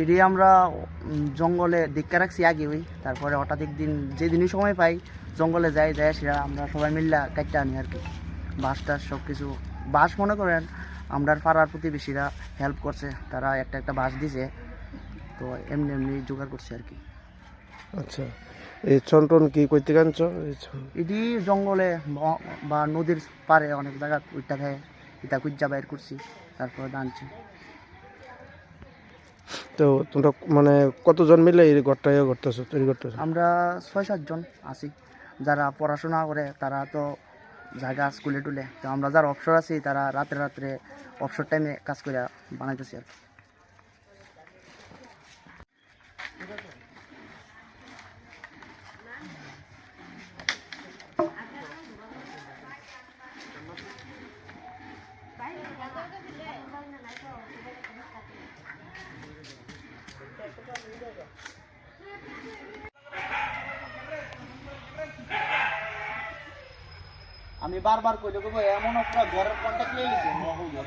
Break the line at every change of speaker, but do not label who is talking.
এটি আমরা জঙ্গলে দীক্ষা রাখছি আগে ওই তারপরে হঠাৎ একদিন যেদিনই সময় পাই জঙ্গলে যাই যাই সেটা আমরা সবাই মিল্লা কাটতে আনি আর কি। বাঁশ টাস সব কিছু বাঁশ মনে করেন আমরা পাড়ার প্রতিবেশীরা হেল্প করছে। তারা একটা একটা বাঁশ দিছে তো এমনি এমনি জোগাড় করছে আর কি।
আচ্ছা এই ছন্টন কি কইতে কানছ
এটি জঙ্গলে বা নদীর পারে অনেক জায়গা ওইটা খায় এটা কুজ্জা বাইর করছি তারপরে দানছি
তো তোমরা মানে কতজন মিলে এই ঘরটা ইয়ে করতেছো, তৈরি করতেছো?
আমরা ছয় সাতজন আছি। যারা পড়াশোনা করে, তারা তো জায়গা স্কুলে টুলে। তো আমরা যারা অবসর আছি, তারা রাত্রে রাত্রে অবসর টাইমে কাজ করে বানাইতেছি আর কি। আমি বারবার কইলে কইবো এমন একটা ঘরের কন্ট্যাক্ট নিয়ে গেছি মহল ঘর।